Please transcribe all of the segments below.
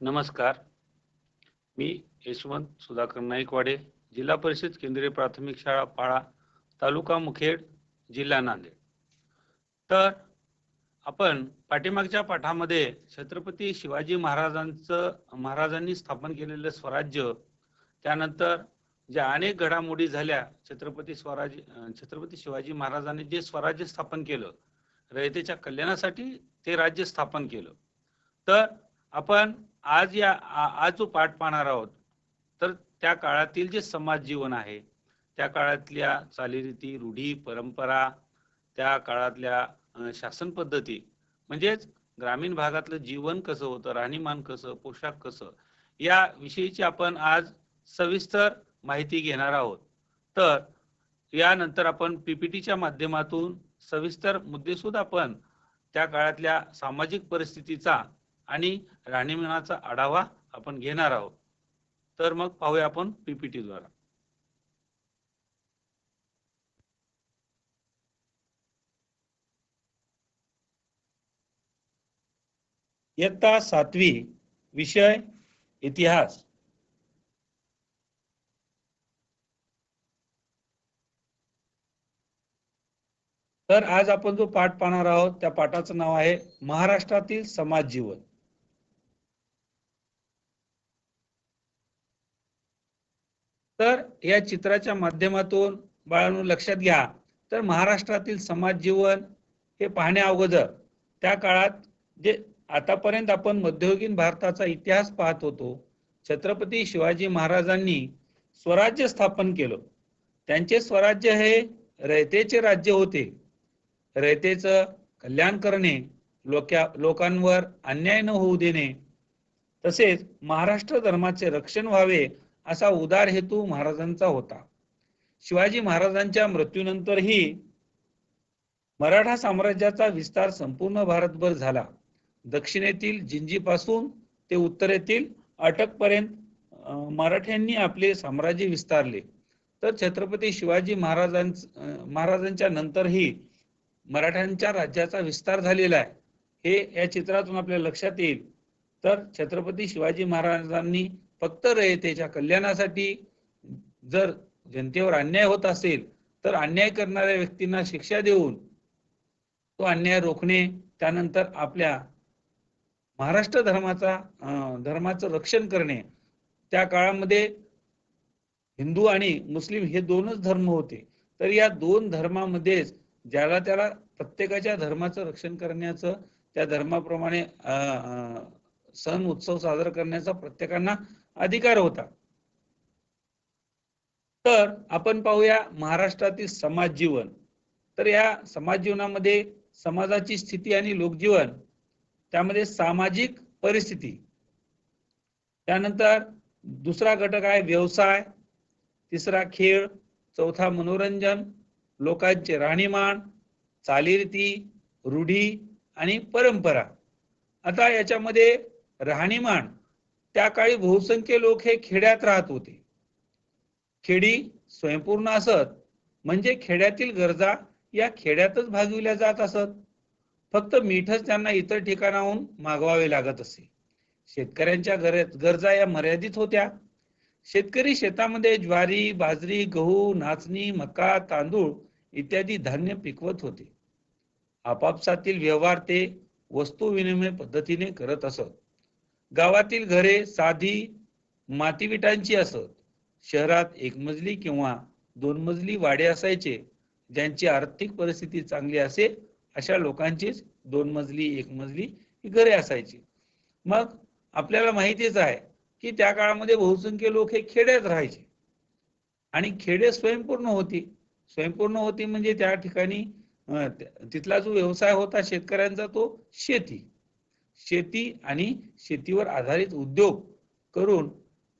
नमस्कार. मी यशवंत सुधाकर नाईकवाडे जिल्हा परिषद केंद्रीय प्राथमिक शाळा पाळा तालुका मुखेड जिल्हा नांदेड. तर आपण पाठीमागच्या पाठामध्ये छत्रपती शिवाजी महाराजांचं महाराजांनी स्थापन केलेलं स्वराज्य त्यानंतर ज्या अनेक घडामोडी झाल्या छत्रपती स्वराज छत्रपती शिवाजी महाराजांनी जे स्वराज्य स्थापन केलं रयतेच्या कल्याणासाठी ते राज्य स्थापन केलं. तर आपण आज या आ- आज जो पाठ पाहणार आहोत तर त्या काळातील जे समाज जीवन आहे त्या काळातल्या चालीरीती रूढी परंपरा त्या काळातल्या शासन पद्धती म्हणजेच ग्रामीण भागातलं जीवन कसं होतं राहणीमान कसं पोशाख कसं या विषयीची आपण आज सविस्तर माहिती घेणार आहोत. तर यानंतर आपण पीपीटीच्या माध्यमातून सविस्तर मुद्देसुद्धा आपण त्या काळातल्या सामाजिक परिस्थितीचा आणि राहणीमानाचा आढावा आपण घेणार आहोत. तर मग पाहूया आपण पीपीटी द्वारा. इयत्ता सातवी विषय इतिहास. तर आज आपण जो पाठ पाहणार आहोत त्या पाठाचं नाव आहे महाराष्ट्रातील समाज जीवन. तर या चित्राच्या माध्यमातून बाळांनो लक्षात घ्या. तर महाराष्ट्रातील समाज जीवन हे पाहण्या अगोदर त्या काळात जे आतापर्यंत आपण मध्ययुगीन भारताचा इतिहास पाहत होतो छत्रपती शिवाजी महाराजांनी स्वराज्य स्थापन केलं. त्यांचे स्वराज्य हे रयतेचे राज्य होते. रयतेचं कल्याण करणे लोक्या लोकांवर अन्याय न होऊ देणे तसेच महाराष्ट्र धर्माचे रक्षण व्हावे असा उदार हेतू महाराजांचा होता. शिवाजी महाराजांच्या मृत्यूनंतरही मराठा साम्राज्याचा विस्तार संपूर्ण भारतभर झाला. दक्षिणेतील जिंजीपासून ते उत्तरेतील अटकपर्यंत मराठ्यांनी आपले साम्राज्य विस्तारले. तर छत्रपती शिवाजी महाराजांच महाराजांच्या नंतरही मराठ्यांच्या राज्याचा विस्तार झालेला आहे. हे या चित्रातून आपल्या लक्षात येईल. तर छत्रपती शिवाजी महाराजांनी फक्त रयतेच्या कल्याणासाठी जर जनतेवर अन्याय होत असेल तर अन्याय करणाऱ्या व्यक्तींना शिक्षा देऊन तो अन्याय रोखणे त्यानंतर आपल्या महाराष्ट्र धर्माचा धर्माचं रक्षण करणे. त्या काळामध्ये हिंदू आणि मुस्लिम हे दोनच धर्म होते. तर या दोन धर्मामध्येच ज्याला त्याला प्रत्येकाच्या धर्माचं रक्षण करण्याचं त्या धर्माप्रमाणे अं, अं, सण उत्सव साजरा करण्याचा प्रत्येकांना अधिकार होता. तर आपण पाहूया महाराष्ट्रातील समाज जीवन. तर या समाज जीवनामध्ये समाजाची स्थिती आणि लोकजीवन त्यामध्ये सामाजिक परिस्थिती. त्यानंतर दुसरा घटक आहे व्यवसाय तिसरा खेळ चौथा मनोरंजन लोकांचे राहणीमान चालीरीती रूढी आणि परंपरा. आता याच्यामध्ये राहणीमान त्या काळी बहुसंख्य लोक हे खेड्यात राहत होते. खेडी स्वयंपूर्ण असत म्हणजे खेड्यातील गरजा या खेड्यातच भागविल्या जात असत. फक्त मीठच त्यांना इतर ठिकाणाहून मागवावे लागत असे. शेतकऱ्यांच्या गरजा या मर्यादित होत्या. शेतकरी शेतामध्ये ज्वारी बाजरी गहू नाचणी मका तांदूळ इत्यादी धान्य पिकवत होते. आपापसातील व्यवहार ते वस्तू विनिमय पद्धतीने करत असत. गावातील घरे साधी माती विटांची असत. शहरात एक मजली किंवा दोन मजली वाडे असायचे ज्यांची आर्थिक परिस्थिती चांगली असे अशा लोकांचीच दोन मजली एक मजली ही घरे असायची. मग आपल्याला माहितीच आहे की त्या काळामध्ये बहुसंख्य लोक हे खेड्यात राहायचे. आणि खेडे स्वयंपूर्ण होती. स्वयंपूर्ण होती म्हणजे त्या ठिकाणी तिथला जो व्यवसाय होता शेतकऱ्यांचा तो शेती. शेती आणि शेतीवर आधारित उद्योग करून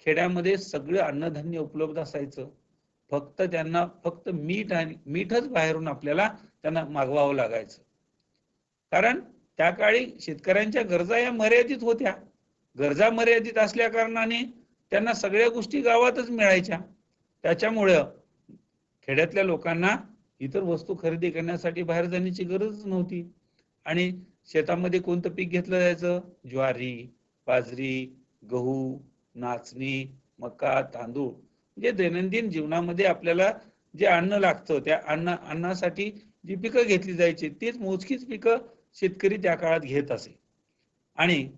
खेड्यामध्ये सगळं अन्नधान्य उपलब्ध असायचं. फक्त त्यांना फक्त मीठ आणि मीठच बाहेरून आपल्याला त्यांना मागवावं लागायचं. कारण त्या काळी शेतकऱ्यांच्या गरजा या मर्यादित होत्या. गरजा मर्यादित असल्या कारणाने त्यांना सगळ्या गोष्टी गावातच मिळायच्या. त्याच्यामुळं खेड्यातल्या लोकांना इतर वस्तू खरेदी करण्यासाठी बाहेर जाण्याची गरज नव्हती. आणि शेतामध्ये कोणतं पीक घेतलं जायचं? ज्वारी बाजरी गहू नाचणी मका तांदूळ. म्हणजे दैनंदिन जीवनामध्ये आपल्याला जे अन्न लागतं त्या अन्न अन्नासाठी जी पिकं घेतली जायची तीच मोजकीच पिकं शेतकरी त्या काळात घेत असे. आणि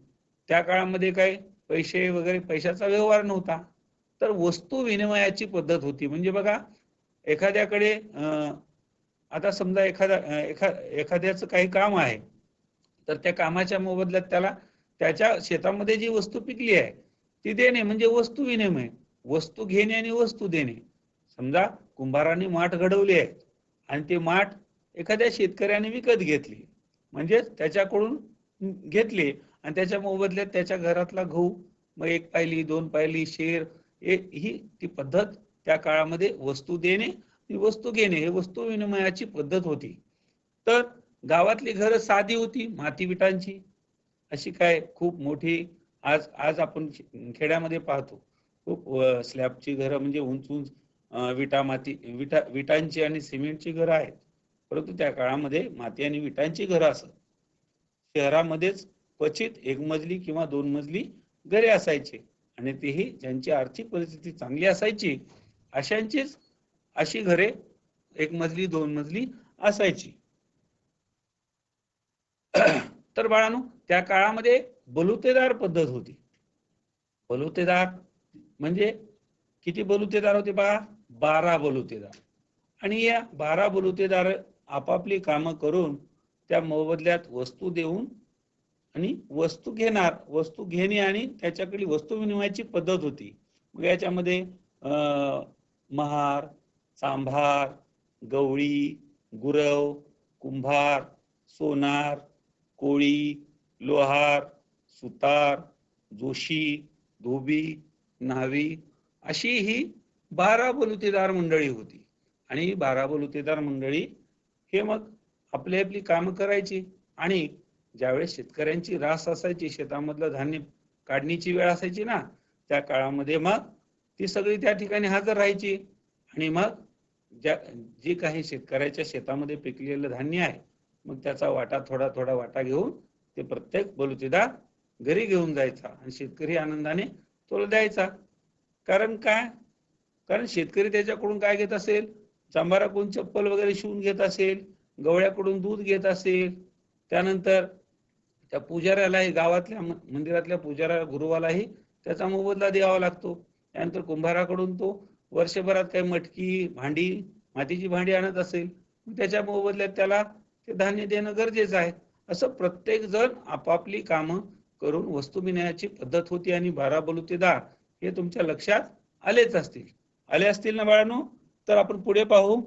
त्या काळामध्ये काय? पैसे वगैरे पैशाचा व्यवहार नव्हता. तर वस्तू विनिमयाची पद्धत होती. म्हणजे बघा एखाद्याकडे अं, आता समजा एखादा एखा एखाद्याचं काही काम आहे. तर त्या कामाच्या मोबदल्यात त्याला त्याच्या शेतामध्ये जी वस्तू पिकली आहे ती देणे म्हणजे वस्तू विनिमय. वस्तू घेणे आणि वस्तू देणे. समजा कुंभाराने माठ घडवली आहे आणि ते माठ एखाद्या शेतकऱ्याने विकत घेतली. म्हणजे त्याच्याकडून घेतली आणि त्याच्या मोबदल्यात त्याच्या घरातला गहू मग एक पायली दोन पायली शेर हे- ही ती पद्धत त्या काळामध्ये वस्तू देणे आणि वस्तू घेणे हे वस्तू विनिमयाची पद्धत होती. तर गावातली घरं साधी होती माती विटांची अशी काय खूप मोठी आज आज आपण खेड्यामध्ये पाहतो. खूप स्लॅबची घरं म्हणजे उंच उंच विटा माती विटा विटांची आणि सिमेंटची घरं आहेत. परंतु त्या काळामध्ये माती आणि विटांची घरं असत. शहरामध्येच क्वचित एक मजली किंवा दोन मजली घरे असायची. आणि तेही ज्यांची आर्थिक परिस्थिती चांगली असायची अशांचीच अशी घरे एक मजली दोन मजली असायची. तर बाळानो त्या काळामध्ये बलुतेदार पद्धत होती. बलुतेदार म्हणजे किती बलुतेदार होते बा बारा बलुतेदार. आणि या बारा बलुतेदार आपापली कामं करून त्या मोबदल्यात वस्तू देऊन आणि वस्तू घेणार वस्तू घेणे आणि त्याच्याकडे वस्तू विनिमयाची पद्धत होती. मग याच्यामध्ये अं, महार सांभार गवळी गुरव कुंभार सोनार कोळी लोहार सुतार जोशी धोबी न्हावी अशी ही बारा बलुतेदार मंडळी होती. आणि बारा बलुतेदार मंडळी हे मग आपली आपली कामं करायची आणि ज्यावेळेस शेतकऱ्यांची रास असायची शेतामधलं धान्य काढणीची वेळ असायची ना त्या काळामध्ये मग ती सगळी त्या ठिकाणी हजर राहायची. आणि मग ज्या जे काही शेतकऱ्याच्या शेतामध्ये पिकलेलं धान्य आहे मग त्याचा वाटा थोडा थोडा वाटा घेऊन ते प्रत्येक बलुतेदार घरी घेऊन जायचा आणि शेतकरी आनंदाने तो द्यायचा. कारण काय? कारण शेतकरी त्याच्याकडून काय घेत असेल? चांभाराकडून चप्पल वगैरे शिवून घेत असेल गवळ्याकडून दूध घेत असेल. त्यानंतर त्या पुजाऱ्यालाही गावातल्या मंदिरातल्या पुजाऱ्या गुरुवालाही त्याचा मोबदला द्यावा लागतो. त्यानंतर कुंभाराकडून तो वर्षभरात काही मटकी भांडी मातीची भांडी आणत असेल. त्याच्या मोबदल्यात त्याला ते धान्य देणं गरजेचं आहे. असं प्रत्येक जण आपापली कामं करून वस्तू विनयाची पद्धत होती आणि बारा बलुतेदार हे तुमच्या लक्षात आलेच असतील. आले असतील ना बाळांनो? तर आपण पुढे पाहू.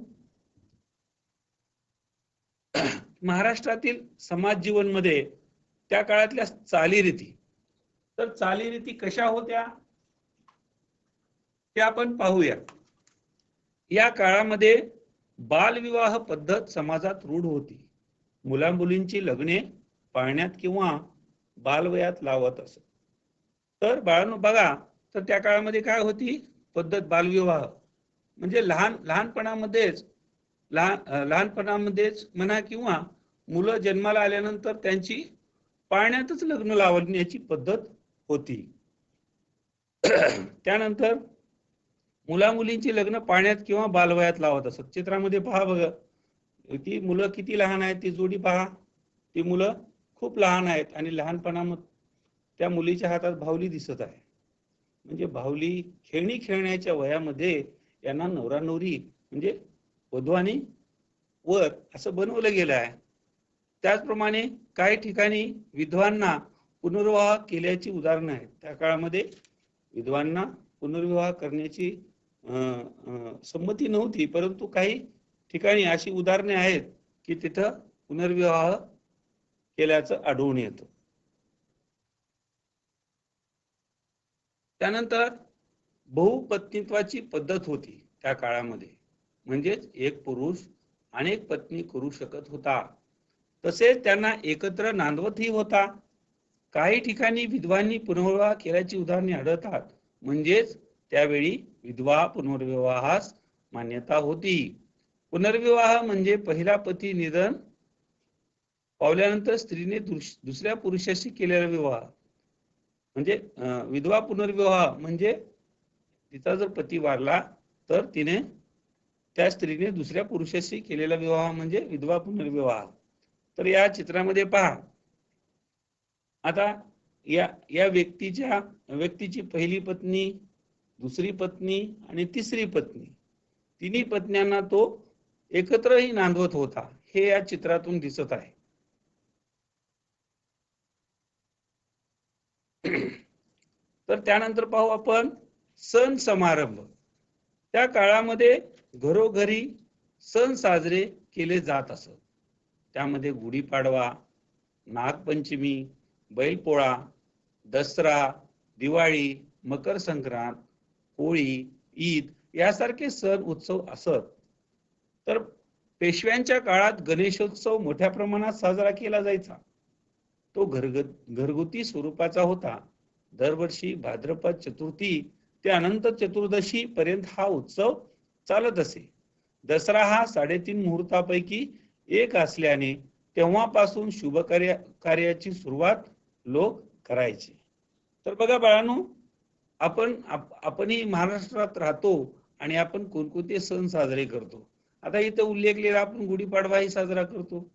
महाराष्ट्रातील समाज जीवनमध्ये त्या काळातल्या चालीरीती. तर चालीरीती कशा होत्या? ते आपण पाहूया. या काळामध्ये बालविवाह पद्धत समाजात रूढ होती. मुला मुलींची लग्ने पाळण्यात किंवा बालवयात लावत असत. तर बाळांनो बघा तर त्या काळामध्ये काय होती? पद्धत बालविवाह. म्हणजे लहान लहानपणामध्येच लहान लहानपणामध्येच म्हणा किंवा मुलं जन्माला आल्यानंतर त्यांची पाळण्यातच लग्न लावण्याची पद्धत होती. त्यानंतर मुला मुलींची लग्न पाण्यात किंवा बालवयात लावत असत. चित्रामध्ये पहा बघा. ती मुलं किती लहान आहेत ती जोडी पहा. ती मुलं खूप लहान आहेत आणि लहानपणामध्ये त्या मुलीच्या हातात भावली दिसत आहे. म्हणजे भावली खेळणी खेळण्याच्या वयामध्ये यांना नवरा नवरी म्हणजे वधू आणि वर असं बनवलं गेलं आहे. त्याचप्रमाणे काही ठिकाणी विधवांना पुनर्विवाह केल्याची उदाहरणं आहेत. त्या काळामध्ये विधवांना पुनर्विवाह करण्याची अं, संमती नव्हती परंतु काही ठिकाणी अशी उदाहरणे आहेत की तिथं पुनर्विवाह केल्याचं आढळून येतं. त्यानंतर बहुपत्नीत्वाची पद्धत होती त्या काळामध्ये. म्हणजेच एक पुरुष अनेक पत्नी करू शकत होता. तसेच त्यांना एकत्र नांदवतही होता. काही ठिकाणी विधवांनी पुनर्विवाह केल्याची उदाहरणे आढळतात. म्हणजेच त्यावेळी विधवा पुनर्विवाहास मान्यता होती. पुनर्विवाह म्हणजे पहिला पती निधन पावल्यानंतर स्त्रीने दुसऱ्या पुरुषाशी केलेला विवाह. म्हणजे विधवा पुनर्विवाह म्हणजे तिचा जर पती वारला तर तिने त्या स्त्रीने दुसऱ्या पुरुषाशी केलेला विवाह म्हणजे विधवा पुनर्विवाह. तर या चित्रामध्ये पहा. आता या या व्यक्तीच्या व्यक्तीची पहिली पत्नी दुसरी पत्नी आणि तिसरी पत्नी. तिन्ही पत्न्यांना तो एकत्रही नांदवत होता हे या चित्रातून दिसत आहे. तर त्यानंतर पाहू आपण सण समारंभ. त्या काळामध्ये घरोघरी सण साजरे केले जात असत. त्यामध्ये गुढीपाडवा नागपंचमी बैलपोळा दसरा दिवाळी मकर संक्रांत होळी ईद यासारखे सण उत्सव असत. तर पेशव्यांच्या काळात गणेशोत्सव मोठ्या प्रमाणात साजरा केला जायचा. तो घरग घरगुती स्वरूपाचा होता. दरवर्षी भाद्रपद चतुर्थी ते अनंत चतुर्दशी पर्यंत हा उत्सव चालत असे. दसरा हा साडेतीन मुहूर्तापैकी एक असल्याने तेव्हापासून शुभ कार्य कार्याची सुरुवात लोक करायचे. तर बघा बाळांनो आपण आपणही महाराष्ट्रात राहतो आणि आपण कोणकोणते सण साजरे करतो. आता इथं उल्लेखलेला आपण गुढीपाडवाही साजरा करतो.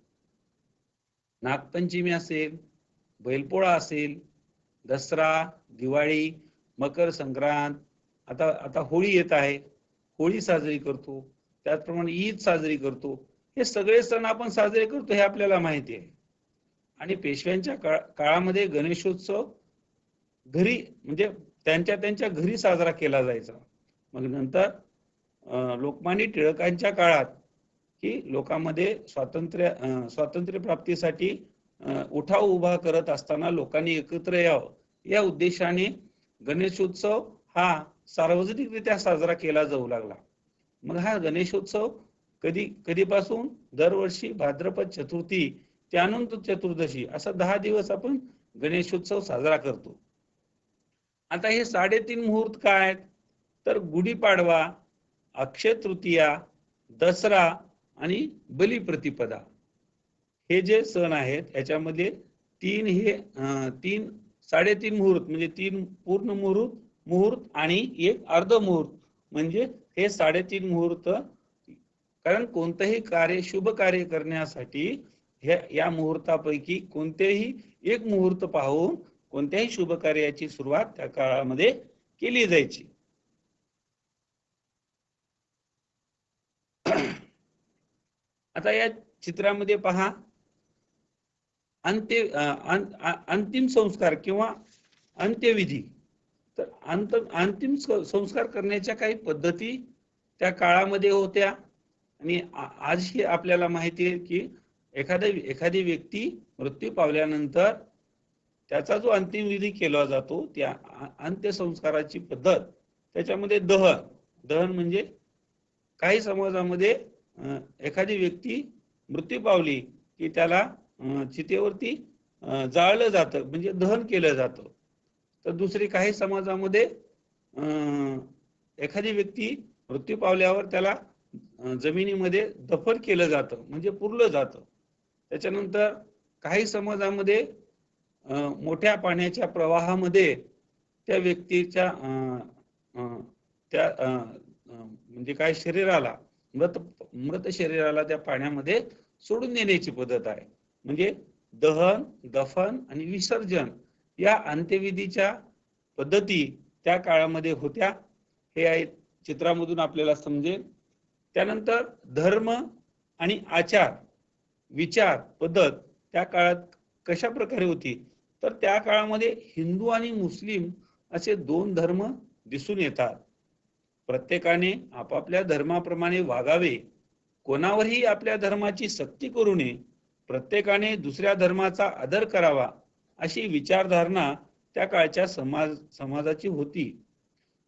नागपंचमी असेल बैलपोळा असेल दसरा दिवाळी मकर संक्रांत आता आता होळी येत आहे. होळी साजरी करतो त्याचप्रमाणे ईद साजरी करतो. हे सगळे सण आपण साजरे करतो हे आपल्याला माहिती आहे. आणि पेशव्यांच्या काळ- काळामध्ये गणेशोत्सव घरी म्हणजे त्यांच्या त्यांच्या घरी साजरा केला जायचा. मग नंतर लोकमान्य टिळकांच्या काळात की लोकांमध्ये स्वातंत्र्य स्वातंत्र्य प्राप्तीसाठी उठाव उभा करत असताना लोकांनी एकत्र यावं. या उद्देशाने गणेशोत्सव हा सार्वजनिकरित्या साजरा केला जाऊ लागला. मग हा गणेशोत्सव कधी कधीपासून? दरवर्षी भाद्रपद चतुर्थी त्यानंतर चतुर्दशी असा दहा दिवस आपण गणेशोत्सव साजरा करतो. आता हे साडेतीन मुहूर्त काय आहेत? तर गुढीपाडवा अक्षय तृतीया दसरा आणि बलिप्रतिपदा. हे जे सण आहेत याच्यामध्ये तीन हे तीन साडेतीन मुहूर्त म्हणजे तीन पूर्ण मुहूर्त मुहूर्त आणि एक अर्ध मुहूर्त. म्हणजे हे साडेतीन मुहूर्त कारण कोणतंही कार्य शुभ कार्य करण्यासाठी हे या मुहूर्तापैकी कोणतेही एक मुहूर्त पाहून कोणत्याही शुभ कार्याची सुरुवात त्या काळामध्ये केली जायची. आता या चित्रामध्ये पहा. अंत्य अंतिम संस्कार किंवा अंत्यविधी. तर अंत अंतिम संस्कार करण्याच्या काही पद्धती त्या काळामध्ये होत्या. आणि आज हे आपल्याला माहिती आहे की एखाद्या एखादी व्यक्ती मृत्यू पावल्यानंतर त्याचा जो अंतिम विधी केला जातो त्या अंत्यसंस्काराची पद्धत त्याच्यामध्ये दहन. दहन म्हणजे काही समाजामध्ये एखादी व्यक्ती मृत्यू पावली की त्याला चितेवरती जाळलं जातं म्हणजे दहन केलं जातं. तर दुसरी काही समाजामध्ये एखादी व्यक्ती मृत्यू पावल्यावर त्याला जमिनीमध्ये दफन केलं जातं म्हणजे पुरलं जातं. त्याच्यानंतर काही समाजामध्ये मोठ्या पाण्याच्या प्रवाहामध्ये त्या व्यक्तीच्या त्या अं, म्हणजे काय शरीराला मृत मृत शरीराला त्या पाण्यामध्ये सोडून देण्याची पद्धत आहे. म्हणजे दहन दफन आणि विसर्जन या अंत्यविधीच्या पद्धती त्या काळामध्ये होत्या. हे आहे चित्रामधून आपल्याला समजेल. त्यानंतर धर्म आणि आचार विचार पद्धत त्या काळात कशा प्रकारे होती? तर त्या काळामध्ये हिंदू आणि मुस्लिम असे दोन धर्म दिसून येतात. प्रत्येकाने आपापल्या धर्माप्रमाणे वागावे. कोणावरही आपल्या धर्माची सक्ती करू नये. प्रत्येकाने दुसऱ्या धर्माचा आदर करावा अशी विचारधारणा त्या काळच्या समाज समाजाची होती.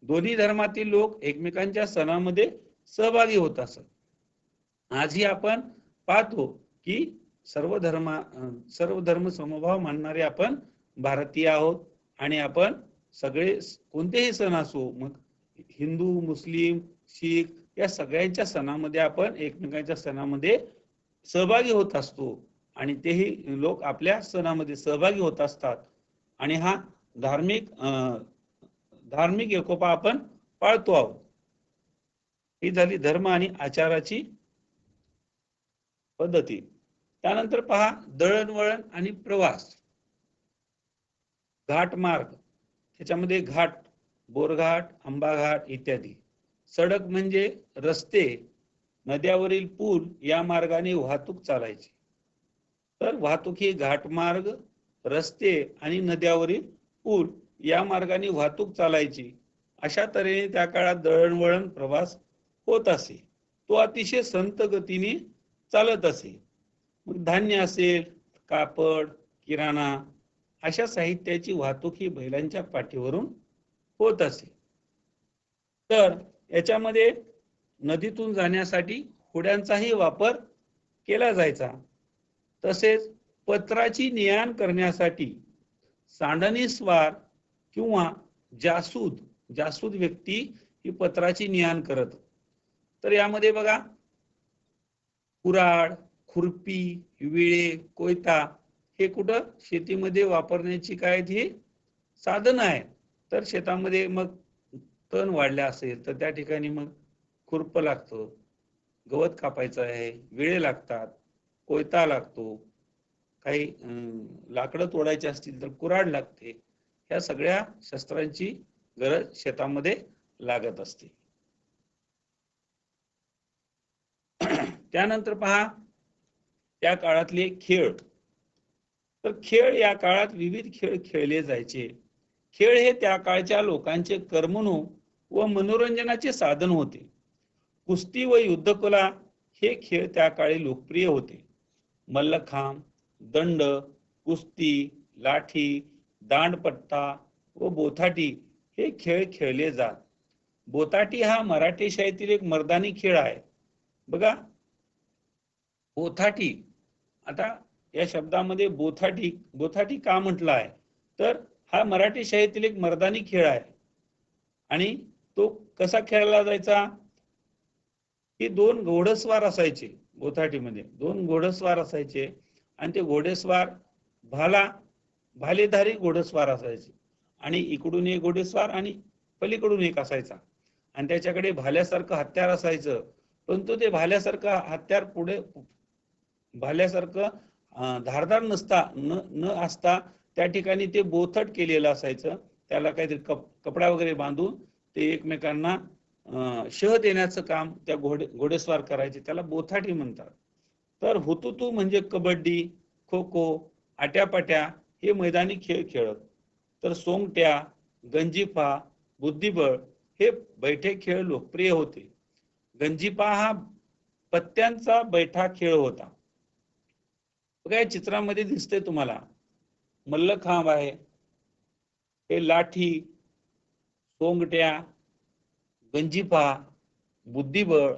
दोन्ही धर्मातील लोक एकमेकांच्या सणामध्ये सहभागी होत असत. आजही आपण पाहतो की सर्व धर्मा सर्व धर्म समभाव मानणारे आपण भारतीय आहोत आणि आपण सगळे कोणतेही सण असो मग हिंदू मुस्लिम शीख या सगळ्यांच्या सणामध्ये आपण एकमेकांच्या सणामध्ये सहभागी होत असतो. आणि तेही लोक आपल्या सणामध्ये सहभागी होत असतात. आणि हा धार्मिक धार्मिक एकोपा आपण पाळतो आहोत. ही झाली धर्म आणि आचाराची पद्धती. त्यानंतर पहा दळणवळण आणि प्रवास. घाट मार्ग. त्याच्यामध्ये घाट बोरघाट आंबाघाट इत्यादी. सडक म्हणजे रस्ते नद्यावरील पूल या मार्गाने वाहतूक चालायची. तर वाहतूक ही घाटमार्ग रस्ते आणि नद्यावरील पूल या मार्गाने वाहतूक चालायची. अशा तऱ्हेने त्या काळात दळणवळण प्रवास होत असे. तो अतिशय संत गतीने चालत असे. मग धान्य असेल कापड किराणा अशा साहित्याची वाहतूक ही बैलांच्या पाठीवरून होत असे. तर याच्यामध्ये नदीतून जाण्यासाठी होड्यांचाही वापर केला जायचा. तसेच पत्राची नियाण करण्यासाठी सांडणीस्वार किंवा जासूद जासूद व्यक्ती ही पत्राची नियाण करत. तर यामध्ये बघा कुराड खुरपी विळे कोयता हे कुठं शेतीमध्ये वापरण्याची काय ती साधन आहे तर शेतामध्ये मग तण वाढल्या असेल तर त्या ठिकाणी मग खुरप लागतं. गवत कापायचं आहे विळे लागतात कोयता लागतो. काही लाकडं तोडायची असतील तर कुराड लागते. ह्या सगळ्या शस्त्रांची गरज शेतामध्ये लागत असते. त्यानंतर पहा त्या काळातले खेळ. तर खेळ या काळात विविध खेळ खेळले जायचे. खेळ हे त्या काळच्या लोकांचे करमणूक व मनोरंजनाचे साधन होते. कुस्ती व युद्धकला हे खेळ त्या काळी लोकप्रिय होते. मल्लखांब दंड कुस्ती लाठी दांडपट्टा व बोथाटी हे खेळ खेळले जात. बोथाटी हा मराठी शाळेतील एक मर्दानी खेळ आहे. बघा बोथाटी. आता या शब्दामध्ये बोथाटी बोथाटी का म्हटलं आहे? तर हा मराठी शाळेतील एक मर्दानी खेळ आहे. आणि तो कसा खेळला जायचा? की दोन घोडस्वार असायचे गोथाटीमध्ये. दोन घोडस्वार असायचे आणि ते घोडेस्वार भाला भालेधारी घोडेस्वार असायचे. आणि इकडून एक घोडेस्वार आणि पलीकडून एक असायचा. आणि त्याच्याकडे भाल्यासारखं हत्यार असायचं. परंतु ते भाल्यासारखं हत्यार पुढे भाल्यासारखं धारदार नसता न न असता त्या ठिकाणी ते बोथट केलेलं असायचं. त्याला काहीतरी कप कपडा वगैरे बांधून ते एकमेकांना शह देण्याचं काम त्या घोडे घोडेस्वार करायचे. त्याला बोथाटी म्हणतात. तर हुतुतू म्हणजे कबड्डी खो खो आट्यापाट्या हे मैदानी खेळ खेळत. तर सोंगट्या गंजिफा बुद्धिबळ हे बैठे खेळ लोकप्रिय होते. गंजिफा हा पत्त्यांचा बैठा खेळ होता. बघा या चित्रामध्ये दिसते तुम्हाला. मल्लखांब आहे. हे लाठी सोंगट्या गंजिफा बुद्धिबळ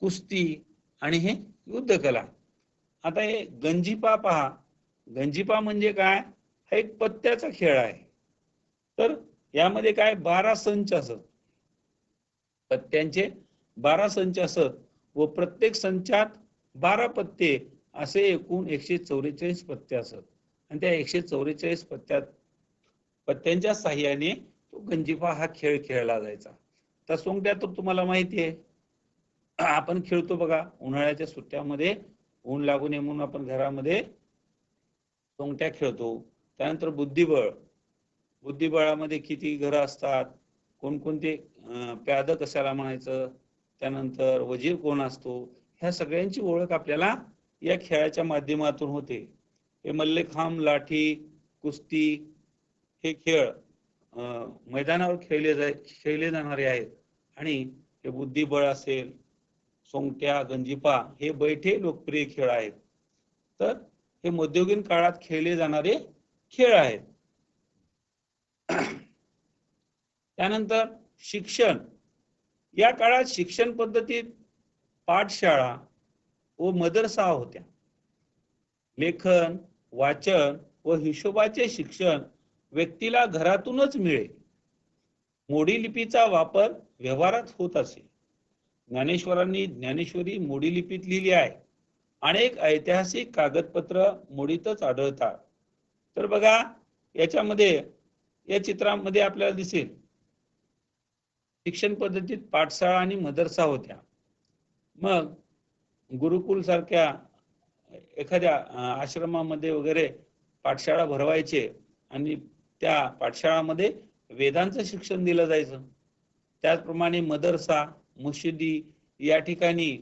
कुस्ती आणि हे युद्धकला. आता हे गंजिपा पहा. गंजिपा म्हणजे काय? हा एक पत्त्याचा खेळ आहे. तर यामध्ये काय? बारा संच असत. पत्त्यांचे बारा संच असत व प्रत्येक संचात बारा पत्ते असे एकूण एकशे चौवेचाळीस पत्ते असत. आणि त्या एकशे चौवेचाळीस पत्त्यात पत्त्यांच्या साह्याने तो गंजिफा हा खेळ खेळला जायचा. त्या सोंगट्या तर तुम्हाला माहिती आहे आपण खेळतो बघा उन्हाळ्याच्या सुट्ट्यामध्ये ऊन लागू नये म्हणून आपण घरामध्ये सोंगट्या खेळतो. त्यानंतर बुद्धिबळ बुद्धिबळामध्ये किती घरं असतात कोणकोणते अं, प्याद कशाला म्हणायचं त्यानंतर वजीर कोण असतो ह्या सगळ्यांची ओळख आपल्याला या खेळाच्या माध्यमातून होते. हे मल्लेखांब लाठी कुस्ती हे खेळ मैदानावर खेळले जाय खेळले जाणारे आहेत. आणि हे बुद्धिबळ असेल सोंगट्या गंजिपा हे बैठे लोकप्रिय खेळ आहेत. तर हे मध्ययुगीन काळात खेळले जाणारे खेळ आहेत. त्यानंतर शिक्षण. या काळात शिक्षण पद्धतीत पाठशाळा व मदरसा होत्या. लेखन वाचन व हिशोबाचे शिक्षण व्यक्तीला घरातूनच मिळे मोडी लिपीचा वापर व्यवहारात होत असे. ज्ञानेश्वरांनी ज्ञानेश्वरी मोडी लिपीत लिहिली आहे. अनेक ऐतिहासिक कागदपत्र मोडीतच आढळतात. तर बघा याच्यामध्ये या चित्रामध्ये आपल्याला दिसेल. शिक्षण पद्धतीत पाठशाळा आणि मदरसा होत्या. मग गुरुकुल सारख्या एखाद्या आश्रमामध्ये वगैरे पाठशाळा भरवायचे आणि त्या पाठशाळामध्ये वेदांचं शिक्षण दिलं जायचं. त्याचप्रमाणे मदरसा मशिदी या ठिकाणी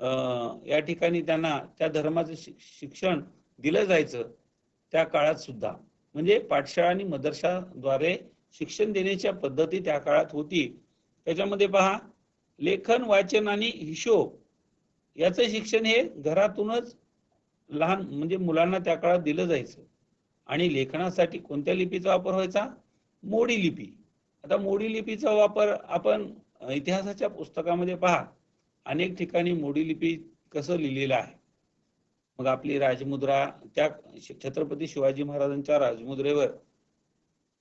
अं, या ठिकाणी त्यांना त्या धर्माचं शिक्षण दिलं जायचं त्या काळात सुद्धा. म्हणजे पाठशाळा आणि मदरशाद्वारे शिक्षण देण्याच्या पद्धती त्या काळात होती. त्याच्यामध्ये पहा लेखन वाचन आणि हिशोब याचं शिक्षण हे घरातूनच लहान म्हणजे मुलांना त्या काळात दिलं जायचं. आणि लेखनासाठी कोणत्या लिपीचा वापर व्हायचा? मोडी लिपी. आता मोडी लिपीचा वापर आपण इतिहासाच्या पुस्तकामध्ये पहा. अनेक ठिकाणी मोडी लिपी कसं लिहिलेलं आहे? मग आपली राजमुद्रा त्या छत्रपती शिवाजी महाराजांच्या राजमुद्रेवर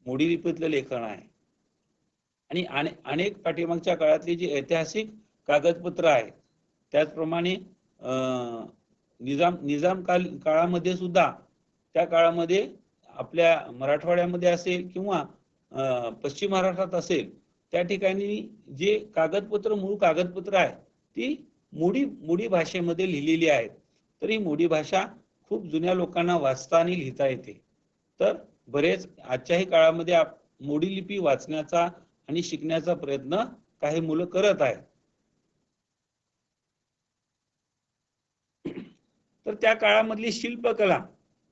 मोडी लिपीतलं लेखन आहे. आणि अने- अनेक पाठीमागच्या काळातली जी ऐतिहासिक कागदपत्र आहेत त्याचप्रमाणे निजाम निजाम काल काळामध्ये सुद्धा त्या काळामध्ये आपल्या मराठवाड्यामध्ये असेल किंवा पश्चिम महाराष्ट्रात असेल त्या ठिकाणी जे कागदपत्र मूळ कागदपत्र आहे ती मोडी मोडी भाषेमध्ये लिहिलेली आहेत. तर ही मोडी भाषा खूप जुन्या लोकांना वाचता आणि लिहिता येते. तर बरेच आजच्याही काळामध्ये मोडी लिपी वाचण्याचा आणि शिकण्याचा प्रयत्न काही मुलं करत आहेत. तर त्या काळामधली शिल्पकला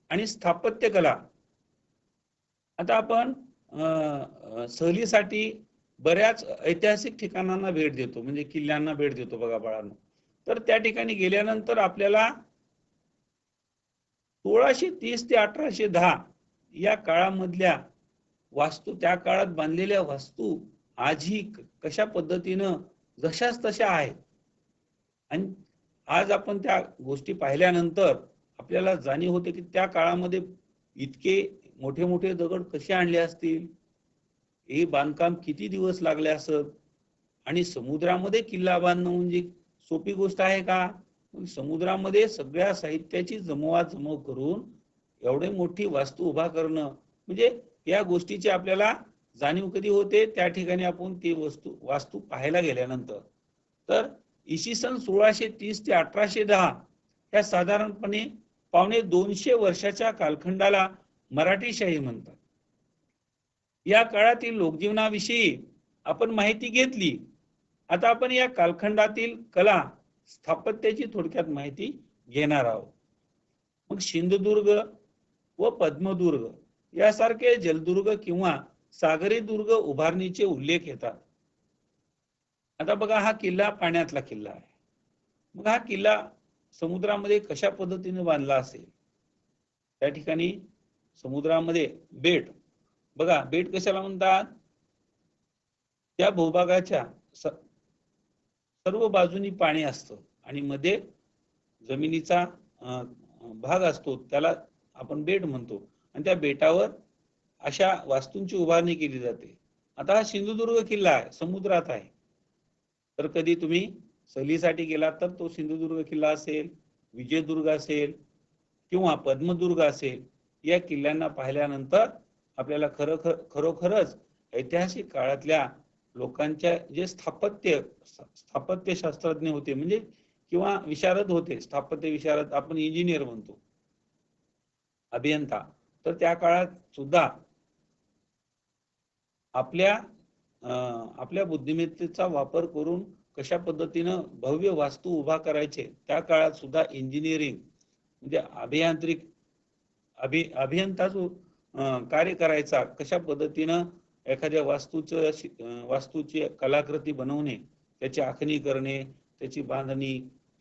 आणि स्थापत्यकला. आता आपण अं, सहलीसाठी बऱ्याच ऐतिहासिक ठिकाणांना भेट देतो म्हणजे किल्ल्यांना भेट देतो बघा बाळांना. तर त्या ठिकाणी गेल्यानंतर आपल्याला सोळाशे तीस ते अठराशे दहा या काळामधल्या वास्तू त्या काळात बांधलेल्या वास्तू आजही कशा पद्धतीनं जशाच तशा आहेत. आणि आज आपण त्या गोष्टी पाहिल्यानंतर आपल्याला जाणीव होते की त्या काळामध्ये इतके मोठे मोठे दगड कसे आणले असतील? हे बांधकाम किती दिवस लागले असत? आणि समुद्रामध्ये किल्ला बांधणं म्हणजे सोपी गोष्ट आहे का? समुद्रामध्ये सगळ्या साहित्याची जमवाजमव करून एवढे मोठी वास्तू उभा करणं म्हणजे या गोष्टीची आपल्याला जाणीव कधी होते? त्या ठिकाणी आपण ती वस्तू वास्तू पाहायला गेल्यानंतर. तर इसवी सन सोळाशे तीस ते अठराशे दहा या साधारणपणे पावणे दोनशे वर्षाच्या कालखंडाला मराठी शाही म्हणतात. या काळातील लोकजीवनाविषयी आपण माहिती घेतली. आता आपण या कालखंडातील कला स्थापत्याची थोडक्यात माहिती घेणार आहोत. मग सिंधुदुर्ग व पद्मदुर्ग यासारखे जलदुर्ग किंवा सागरी दुर्ग उभारणीचे उल्लेख येतात. आता बघा हा किल्ला पाण्यातला किल्ला आहे. मग हा किल्ला समुद्रामध्ये कशा पद्धतीने बांधला असेल? त्या ठिकाणी समुद्रामध्ये बेट. बघा बेट कशाला म्हणतात? त्या भूभागाच्या सर्व बाजूनी पाणी असतं आणि मध्ये जमिनीचा भाग असतो त्याला आपण बेट म्हणतो. आणि त्या बेटावर अशा वास्तूंची उभारणी केली जाते. आता हा सिंधुदुर्ग किल्ला आहे समुद्रात आहे. तर कधी तुम्ही सहलीसाठी गेलात तर तो सिंधुदुर्ग किल्ला असेल विजयदुर्ग असेल किंवा पद्मदुर्ग असेल या किल्ल्यांना पाहिल्यानंतर आपल्याला खरं खरोखरच ऐतिहासिक काळातल्या लोकांच्या जे स्थापत्य स्थापत्य शास्त्रज्ञ होते म्हणजे किंवा विशारद होते स्थापत्य विशारद आपण इंजिनियर म्हणतो अभियंता. तर त्या काळात सुद्धा आपल्या आपल्या बुद्धिमत्तेचा वापर करून कशा पद्धतीनं भव्य वास्तू उभा करायचे त्या काळात सुद्धा इंजिनिअरिंग म्हणजे अभियांत्रिक अभि अभियंता जो कार्य करायचा कशा पद्धतीनं एखाद्या वास्तूचं वास्तूची कलाकृती बनवणे त्याची आखणी करणे त्याची बांधणी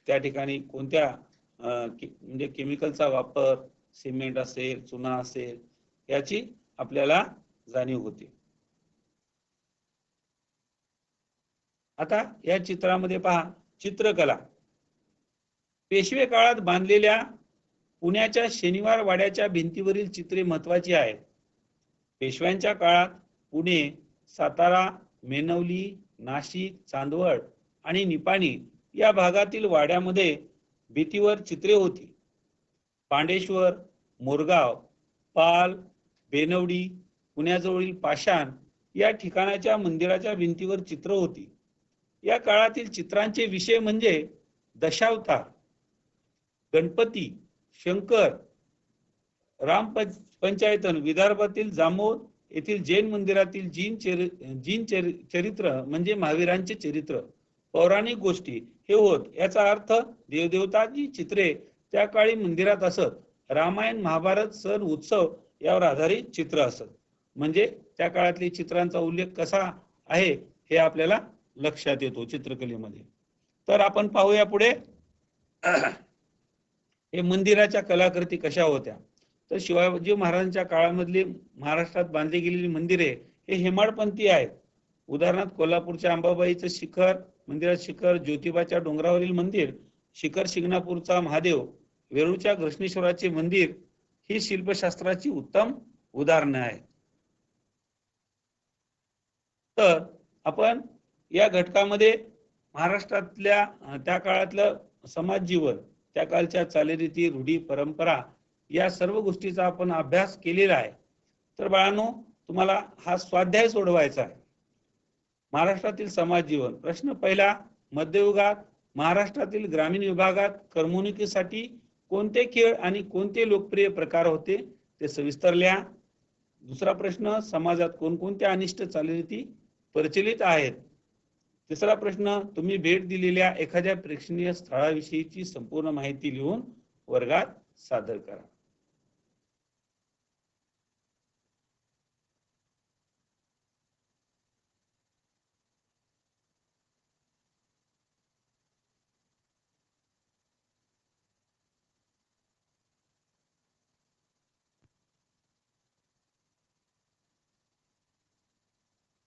त्या ठिकाणी कोणत्या म्हणजे केमिकलचा वापर सिमेंट असेल चुना असेल याची आपल्याला जाणीव होते. आता या चित्रामध्ये पहा चित्रकला. पेशवे काळात बांधलेल्या पुण्याच्या शनिवार वाड्याच्या भिंतीवरील चित्रे महत्वाची आहेत. पेशव्यांच्या काळात पुणे सातारा मेनवली नाशिक चांदवड आणि निपाणी या भागातील वाड्यामध्ये भीतीवर चित्रे होती. पांडेश्वर मोरगाव पाल बेनवडी पुण्याजवळील पाषाण या ठिकाणाच्या मंदिराच्या भिंतीवर चित्र होती. या काळातील चित्रांचे विषय म्हणजे दशावतार गणपती शंकर राम पंचायतन विदर्भातील जामोद येथील जैन मंदिरातील जीन चरि जीन चरि चरित्र म्हणजे महावीरांचे चरित्र पौराणिक गोष्टी हे होत. याचा अर्थ देवदेवताची चित्रे त्या काळी मंदिरात असत. रामायण महाभारत सण उत्सव यावर आधारित चित्र असत. म्हणजे त्या काळातली चित्रांचा उल्लेख कसा आहे हे आपल्याला लक्षात येतो चित्रकलेमध्ये. तर आपण पाहूया पुढे. हे मंदिराच्या कलाकृती कशा होत्या? तर शिवाजी महाराजांच्या काळामधली महाराष्ट्रात बांधली गेलेली मंदिरे हे हेमाडपंथी आहेत. उदाहरणार्थ कोल्हापूरच्या अंबाबाईचं शिखर मंदिरात शिखर ज्योतिबाच्या डोंगरावरील मंदिर शिखर शिंगणापूरचा महादेव वेरूळच्या घृष्णेश्वराचे मंदिर ही शिल्पशास्त्राची उत्तम उदाहरणं आहेत. तर आपण या घटकामध्ये महाराष्ट्रातल्या त्या काळातलं समाज जीवन त्या काळच्या चालीरीती रूढी परंपरा या सर्व गोष्टीचा आपण अभ्यास केलेला आहे. तर बाळांनो तुम्हाला हा स्वाध्याय सोडवायचा आहे. महाराष्ट्रातील समाज जीवन प्रश्न पहिला मध्ययुगात महाराष्ट्रातील ग्रामीण विभागात करमणुकीसाठी कोणते खेळ आणि कोणते लोकप्रिय प्रकार होते ते सविस्तर लिहा. दुसरा प्रश्न समाजात कोणकोणत्या अनिष्ट चालीरीती प्रचलित आहेत? तिसरा प्रश्न तुम्ही भेट दिलेल्या एखाद्या प्रेक्षणीय स्थळाविषयीची संपूर्ण माहिती लिहून वर्गात सादर करा.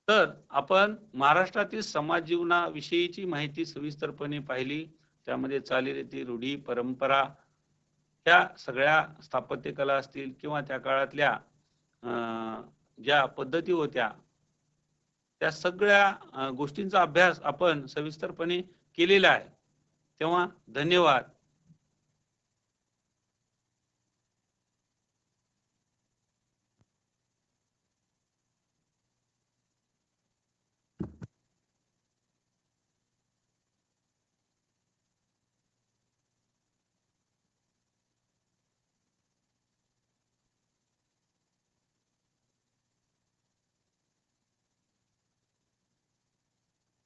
तर आपण महाराष्ट्रातील समाज जीवनाविषयीची माहिती सविस्तरपणे पाहिली. त्यामध्ये चालीरीती रूढी परंपरा ह्या सगळ्या स्थापत्यकला असतील किंवा त्या काळातल्या अं, ज्या पद्धती होत्या त्या सगळ्या गोष्टींचा अभ्यास आपण सविस्तरपणे केलेला आहे. तेव्हा धन्यवाद.